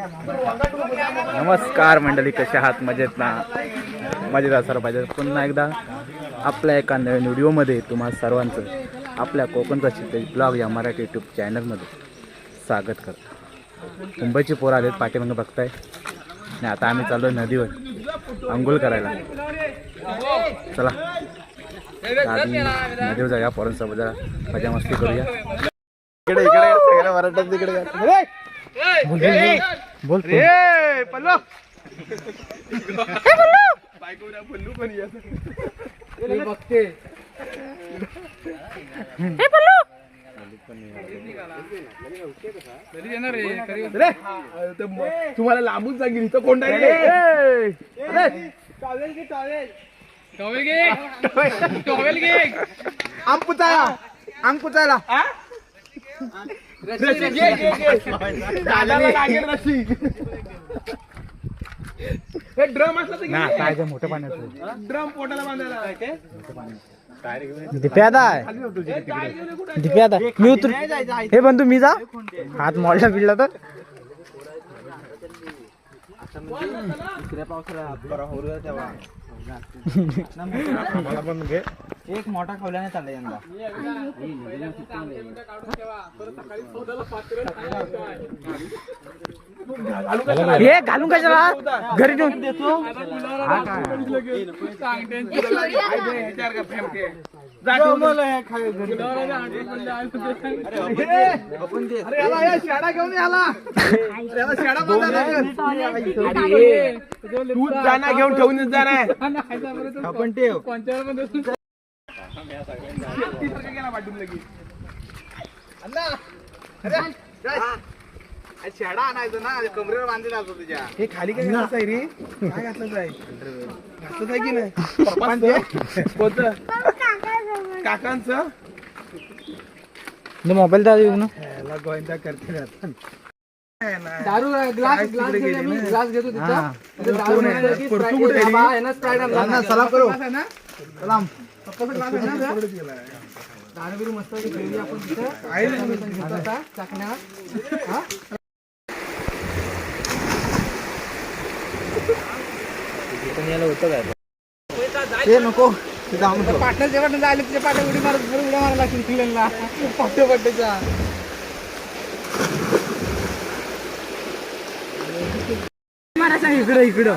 नमस्कार मंडळी कशा आहात? मजेत ना? मजेत असणार पाहिजे. पुन्हा एकदा आपल्या एका नवीन व्हिडिओमध्ये तुम्हा सर्वांचं आपल्या कोकणचा चित्ते ब्लॉग या मराठी यूट्यूब चॅनलमध्ये स्वागत करतो. मुंबईची पोरं आलेत पाठीमागे बघताय. आणि आता आम्ही चाललो नदीवर आंघोळ करायला. चला. नदीवर जाऊया पोरांसोबत जरा मजा मस्ती करूया. इकडे इकडे सगळ्या मराठ्यात तिकडे बोल बोल बोल तुम्हाला लांबून सांगेल इथं कोण आम पुचायला आम पुचायला दादाला लागेल रशी हे ड्रम असला ना काय ते मोठं पाण्याचं ड्रम पोटाला बांधायला दिप्यादा दिप्यादा मी उतर. हे बंधू मी जा. हात मोडला पिडला तर. एक मोठा खवल्याने चालला यंदा. हे घालून कशाला? घरी नेऊन देतो. अरे याला या शाडा घेऊन. दूध जाना घेऊन ठेवूनच जाणार आपण ठेव. शाडा आणायचं ना कमरेवर बांधलेला असतो तुझ्या. हे खाली काय घातलं आहे रे? काय घातलं आहे? घातलं आहे की नाही? पप्पांचं कोणतं? काकांचं? मोबाईल दादा ना याला गोविंदा करते. दारू ग्लास ग्लास मी? ग्लास घेतो तिथं. तिथं दारू की Sprite? आहे ना? Sprite आणला. सलाम करू सलाम बिरू मस्त पैकी आपण तिथं. आहे. ना घेतो आता, चाकण्या हा? ते नको. पार्टनर जेव्हा आले तुझ्या पाट्या उडी मारत उड्या मारायला लागतील फिल्मला पाट्या मारायचा इकडं इकडं.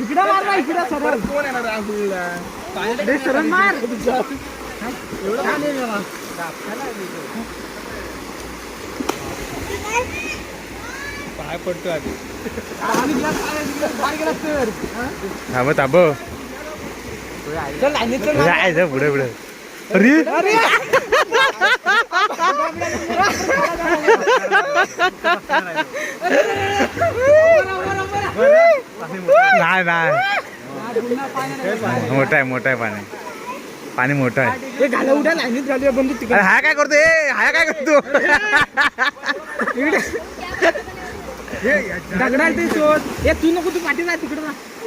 इकडं मार ना इकडं सरळ. कोण येणार सरळ मार. पाय पडतो आधी. थांब थांब. पुढे पुढे. अरे! अरे नाही नाही. मोठं आहे मोठं आहे पाणी. पाणी मोठं आहे. हे अरे हा काय करतो? ए हा काय करतो? दगडाल ते शोध. हे तू नको तू पाठी जा तिकडे ना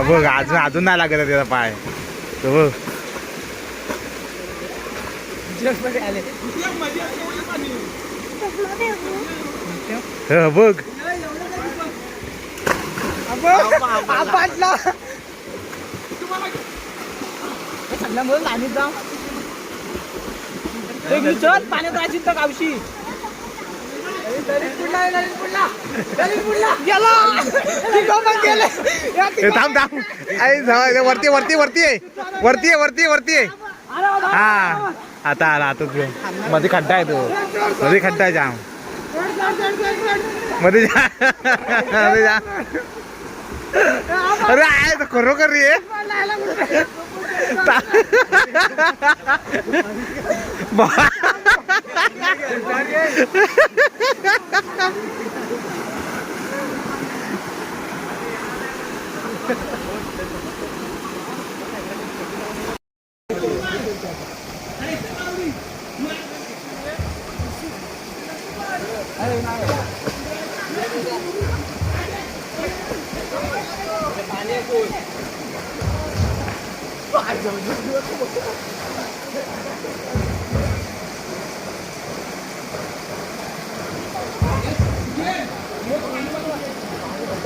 बघ अजून अजून नाही लागत त्याचा पाय. तो बघ. बघ. पाटला सगळ्यामुळे लाईनीत पाण्यात राहायची तर गावशी. थांब थांब. आई जाऊ, वरती वरती वरती आहे. वरती आहे वरती आहे वरती आहे. हा. आता आला आता तू. मध्ये खड्डा आहे तो. मध्ये खड्डा आहे जाम. मध्ये जा. मध्ये जा. अरे आहे तो खरोखर रे. बा- 아니, 뭐. 아, 저, 저, 저, 저, 저, 저.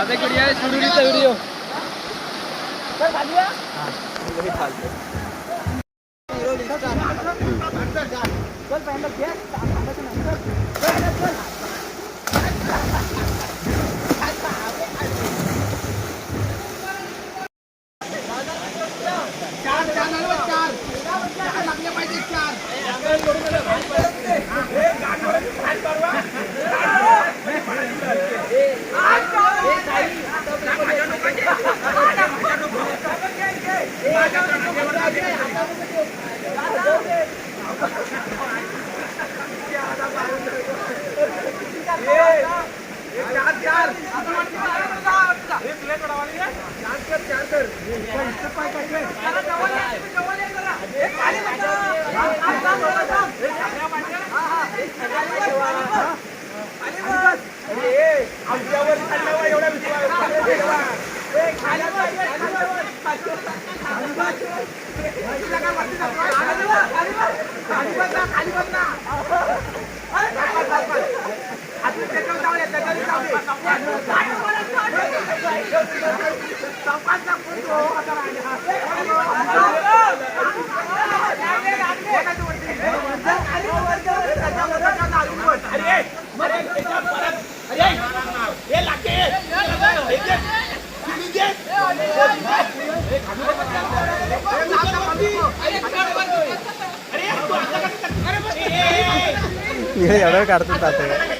माझा एक व्हिडिओ आहे शिडुरीचा व्हिडिओ. चालतो खाली बस ना एवढं काढतात आता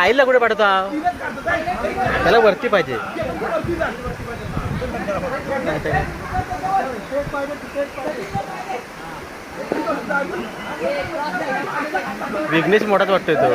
साहिलला कुठे पाठवता? त्याला वरती पाहिजे. विघ्नेश मोठाच वाटतोय तो.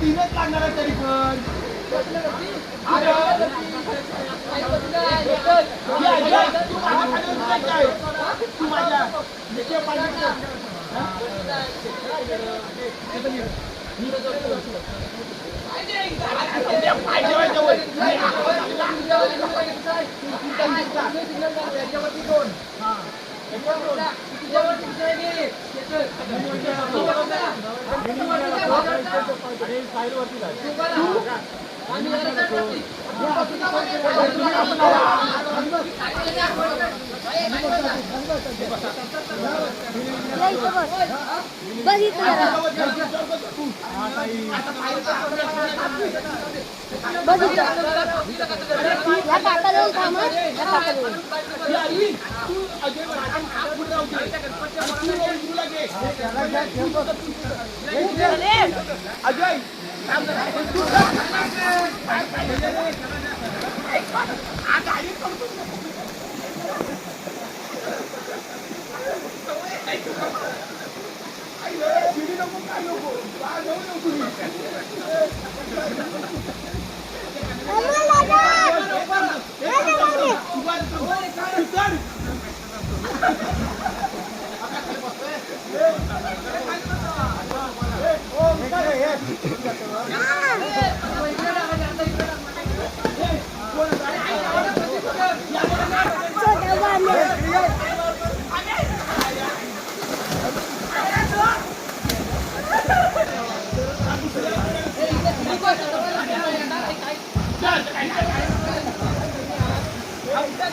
तीनच लागणार आहे तरी पण तू माझ्या बस इथं जरा. नको इथं. या काकाजवळ थांब हं.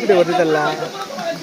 कुठे वरती चालला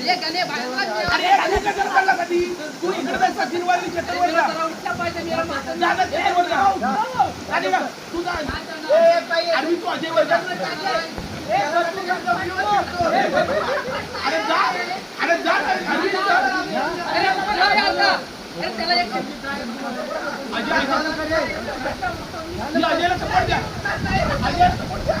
अरे. अरे अरे अरे. अजयला support द्या. अजय support द्या.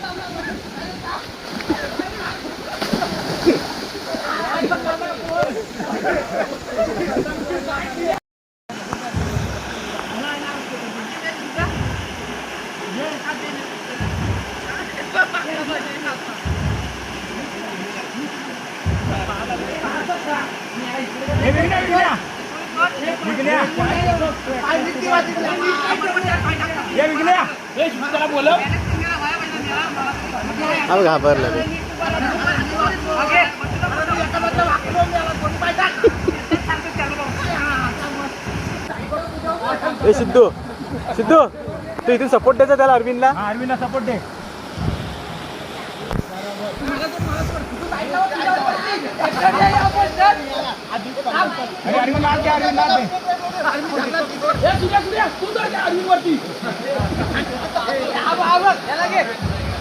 अहो घाबरलं. ते. ए सिद्धू. सिद्धू तू इथून सपोर्ट द्यायचा त्याला अरविंदला? अरविंदला सपोर्ट दे.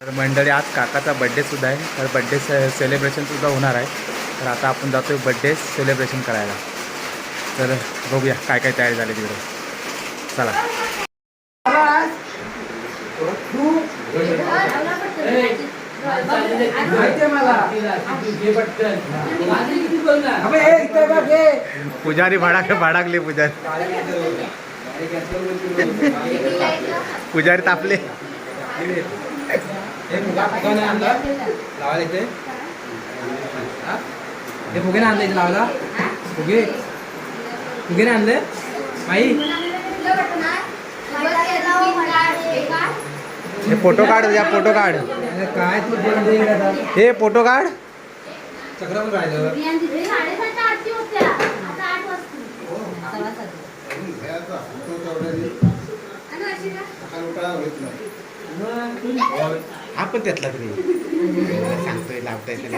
तर मंडळी आज काकाचा बड्डे सुद्धा आहे. तर बड्डे से सेलिब्रेशन सुद्धा होणार आहे. तर आता आपण जातोय बड्डे सेलिब्रेशन करायला. तर बघूया काय काय तयारी झाली तिकडे. चला. पुजारी भाडाक भाडाकले पुजारी पुजारी तापले हे फुगे नाही आणले इथे लावायला फुगे फुगे नाही आणले माई हे फोटो काढ या फोटो काढ. काय हे फोटो काढ चक्र पण राहिलं साडेसातच्या आरती होत्या आता आठ वाजता आणि अशी का? हा पण त्यातला तरी. सांगतोय लावता येते?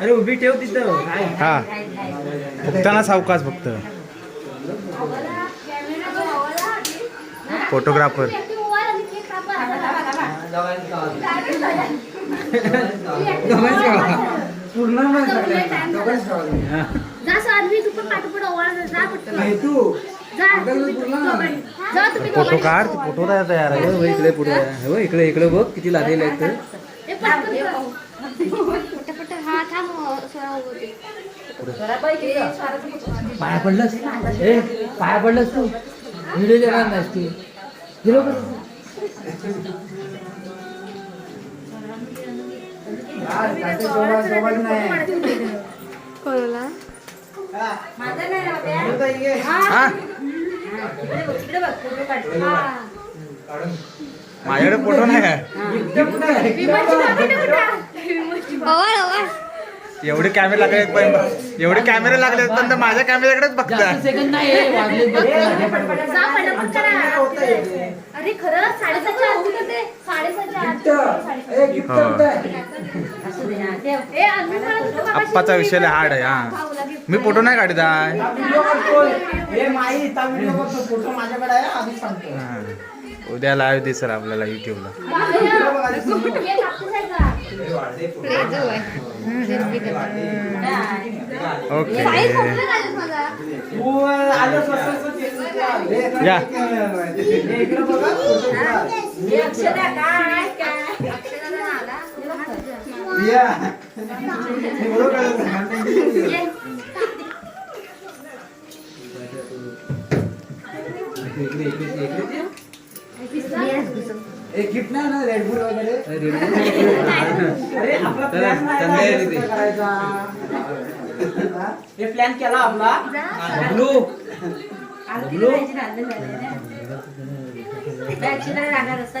अरे उभी ठेव तिथं. हा. फुकताना सावकाश फक्त. Photographer photo. काढ फोटो तयार आहे. हो, इकडे पुढे. हो इकडे इकडे बघ किती लागलेले आहेत. ते. हा. सोळा होते पाया पडलंस? ए पाया पडलंस तू. व्हिडिओ देणार नाहीस तू. हा? माझ्याकडे फोटो नाही एवढे कॅमेरे लागले पण एवढे कॅमेरे लागले पण तर माझ्या कॅमेऱ्याकडेच बघता सेकंद नाही वाजले जा पटापट करा. अरे खरंच साडेसातच्या आरती होते? साडेसातच्या आरती असू दे ना. ते- ए, आम्ही म्हणत होतो बाबा आप्पाचा शिवून विषय लय. हार्ड आहे हा. मी फोटो नाही काढत आहे. हा. उद्या लाईव्ह दिसेल आपल्याला युट्यूबला? ओके या. इकडे इकडे इकडे एक गिफ्ट नाही ना रेडबुल वगैरे? हे? प्लॅन केला आपला? ब्लू ब्लू राहणार असता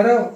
വരാവോ